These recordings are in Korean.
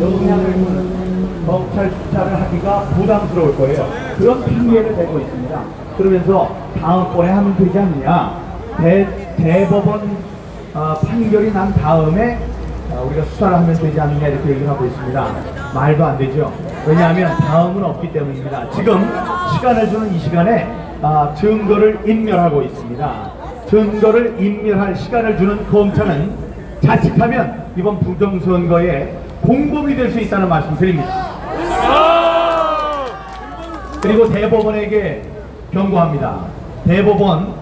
영향을 검찰 수사를 하기가 부담스러울 거예요. 그런 핑계를 대고 있습니다. 그러면서 다음번에 하면 되지 않느냐. 대, 대법원 어, 판결이 난 다음에 어, 우리가 수사를 하면 되지 않느냐 이렇게 얘기를 하고 있습니다. 말도 안 되죠. 왜냐하면 다음은 없기 때문입니다. 지금 시간을 주는 이 시간에 아, 증거를 인멸하고 있습니다. 증거를 인멸할 시간을 주는 검찰은 자칫하면 이번 부정선거에 공범이 될 수 있다는 말씀 드립니다. 그리고 대법원에게 경고합니다. 대법원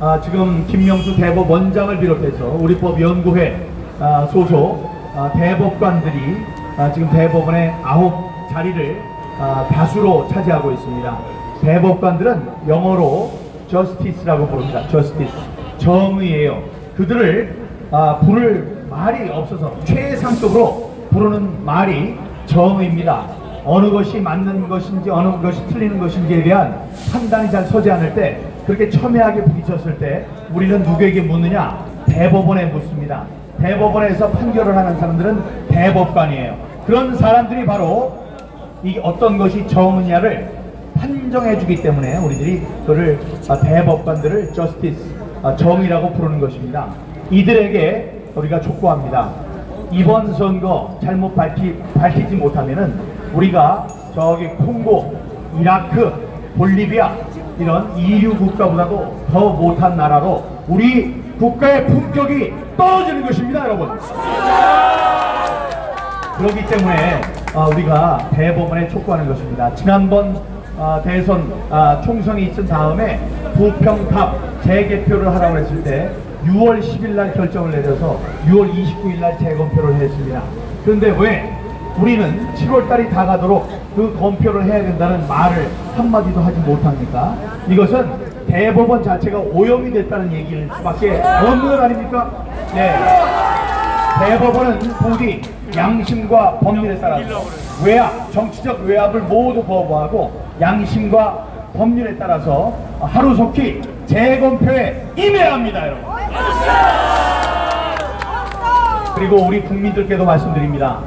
아, 지금 김명수 대법원장을 비롯해서 우리법연구회 아, 소속 아, 대법관들이 아, 지금 대법원의 아홉 자리를 아, 다수로 차지하고 있습니다. 대법관들은 영어로 justice라고 부릅니다. justice 정의예요. 그들을 아, 부를 말이 없어서 최상급으로 부르는 말이 정의입니다. 어느 것이 맞는 것인지 어느 것이 틀리는 것인지에 대한 판단이 잘 서지 않을 때 그렇게 첨예하게 부딪혔을 때 우리는 누구에게 묻느냐? 대법원에 묻습니다. 대법원에서 판결을 하는 사람들은 대법관이에요. 그런 사람들이 바로 이 어떤 것이 정의냐를 판정해 주기 때문에 우리들이 그를 아, 대법관들을 justice 아, 정의라고 부르는 것입니다 이들에게 우리가 촉구합니다 이번 선거 잘못 밝히, 밝히지 못하면은 우리가 저기 콩고, 이라크, 볼리비아 이런 이류 국가보다도 더 못한 나라로 우리 국가의 품격이 떨어지는 것입니다, 여러분. 그렇기 때문에 어, 우리가 대법원에 촉구하는 것입니다. 지난번 어, 대선 아, 총선이 있은 다음에 부평탑 재개표를 하라고 했을 때 6월 10일 날 결정을 내려서 6월 29일 날 재검표를 했습니다. 그런데 왜 우리는 7월 달이 다 가도록 그 검표를 해야 된다는 말을 한마디도 하지 못합니까? 이것은 대법원 자체가 오염이 됐다는 얘기를 밖에 없는 것 아닙니까? 네. 대법원은 부디 양심과 법률에 따라서 외압, 정치적 외압을 모두 거부하고 양심과 법률에 따라서 하루속히 재검표에 임해야 합니다, 여러분. 그리고 우리 국민들께도 말씀드립니다.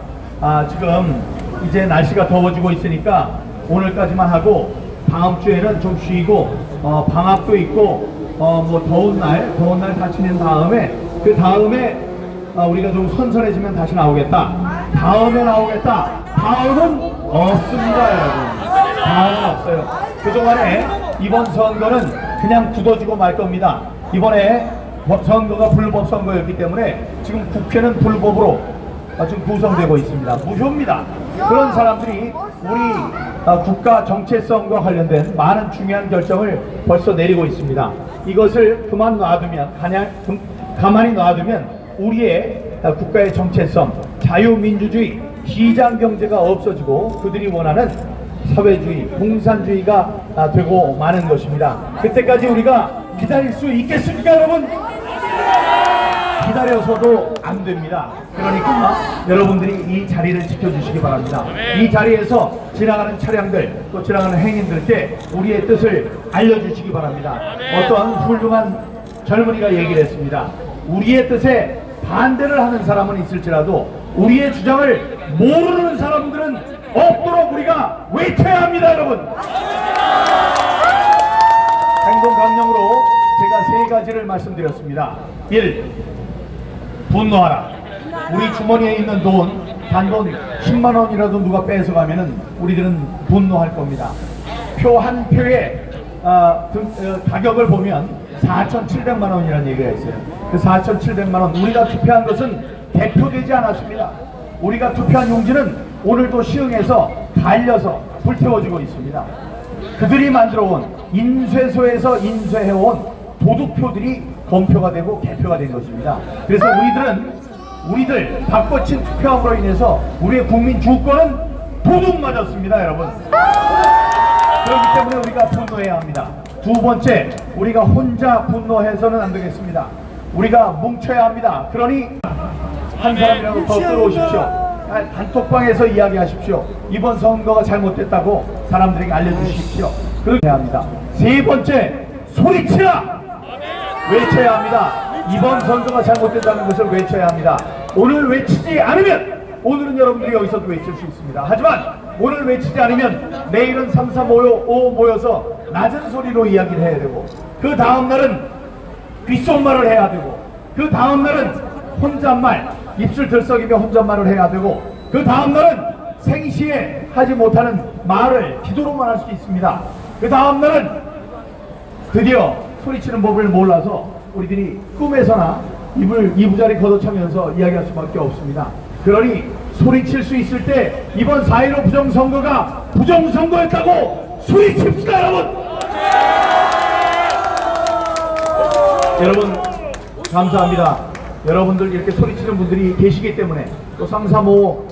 아, 지금 이제 날씨가 더워지고 있으니까 오늘까지만 하고 다음 주에는 좀 쉬고 어, 방학도 있고 어, 뭐 더운 날, 더운 날 다 지낸 다음에 그 다음에 아, 우리가 좀 선선해지면 다시 나오겠다. 다음에 나오겠다. 다음은 없습니다, 여러분. 다음은 없어요. 그동안에 이번 선거는 그냥 굳어지고 말 겁니다. 이번에 법- 선거가 불법 선거였기 때문에 지금 국회는 불법으로 아, 지금 구성되고 있습니다. 무효입니다. 그런 사람들이 우리 아, 국가 정체성과 관련된 많은 중요한 결정을 벌써 내리고 있습니다. 이것을 그만 놔두면 그냥 금- 가만히 놔두면 우리의 아, 국가의 정체성, 자유민주주의, 시장 경제가 없어지고 그들이 원하는 사회주의, 공산주의가 아, 되고 마는 것입니다. 그때까지 우리가 기다릴 수 있겠습니까, 여러분? 기다려서도 안 됩니다. 그러니까 여러분들이 이 자리를 지켜주시기 바랍니다. 이 자리에서 지나가는 차량들 또 지나가는 행인들께 우리의 뜻을 알려주시기 바랍니다. 어떤 훌륭한 젊은이가 얘기를 했습니다. 우리의 뜻에 반대를 하는 사람은 있을지라도 우리의 주장을 모르는 사람들은 없도록 우리가 외쳐야 합니다, 여러분. 행동 강령으로 제가 세 가지를 말씀드렸습니다. 1. 분노하라. 우리 주머니에 있는 돈, 단돈 10만 원이라도 누가 뺏어가면은 우리들은 분노할 겁니다. 표 한 표의 아, 등- 어, 가격을 보면 4,700만 원이라는 얘기가 있어요. 그 4,700만 원, 우리가 투표한 것은 대표되지 않았습니다. 우리가 투표한 용지는 오늘도 시흥에서 달려서 불태워지고 있습니다. 그들이 만들어온 인쇄소에서 인쇄해온 도둑표들이 검표가 되고 개표가 된 것입니다. 그래서 우리들은 우리들 바꿔친 투표함으로 인해서 우리의 국민 주권은 도둑 맞았습니다, 여러분. 그렇기 때문에 우리가 분노해야 합니다. 두 번째, 우리가 혼자 분노해서는 안 되겠습니다. 우리가 뭉쳐야 합니다. 그러니 한 사람이라도 더 끌어오십시오. 아, 단톡방에서 이야기하십시오. 이번 선거가 잘못됐다고 사람들에게 알려주십시오. 그렇게 해야 합니다. 세 번째, 소리치라! 외쳐야 합니다. 이번 선거가 잘못됐다는 것을 외쳐야 합니다. 오늘 외치지 않으면 오늘은 여러분들이 여기서도 외칠 수 있습니다. 하지만 오늘 외치지 않으면 내일은 3, 4, 5, 5 모여서 낮은 소리로 이야기를 해야 되고 그 다음날은 귓속말을 해야 되고 그 다음날은 혼잣말 입술 들썩이며 혼잣말을 해야 되고 그 다음날은 생시에 하지 못하는 말을 기도로만 할 수 있습니다. 그 다음날은 드디어 소리치는 법을 몰라서 우리들이 꿈에서나 입을 이부자리 걷어차면서 이야기할 수밖에 없습니다. 그러니 소리칠 수 있을 때 이번 4.15 부정선거가 부정선거였다고 소리칩시다 여러분! 여러분 감사합니다. 여러분들 이렇게 소리치는 분들이 계시기 때문에 또 상사모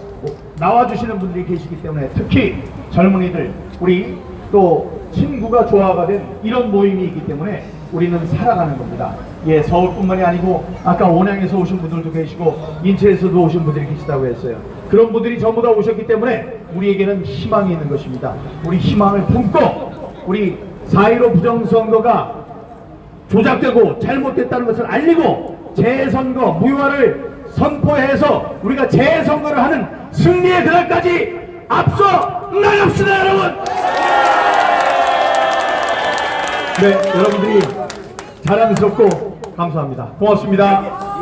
나와주시는 분들이 계시기 때문에 특히 젊은이들 우리 또 친구가 조화가 된 이런 모임이 있기 때문에 우리는 살아가는 겁니다. 예, 서울뿐만이 아니고 아까 온양에서 오신 분들도 계시고 인천에서도 오신 분들이 계시다고 했어요. 그런 분들이 전부 다 오셨기 때문에 우리에게는 희망이 있는 것입니다. 우리 희망을 품고 우리 4.15 부정선거가 조작되고 잘못됐다는 것을 알리고 재선거 무효화를 선포해서 우리가 재선거를 하는 승리의 그날까지 앞서 나갑시다 여러분 네 여러분들이 자랑스럽고 감사합니다 고맙습니다.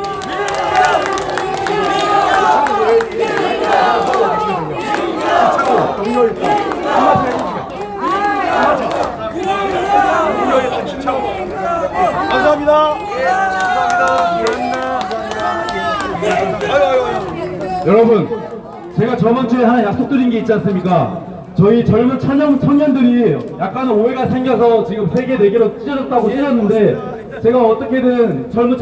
여러분, 제가 저번 주에 하나 약속드린 게 있지 않습니까? 저희 젊은 청년, 청년들이 약간의 오해가 생겨서 지금 세개 4개로 찢어졌다고 찢었는데 제가 어떻게든 젊은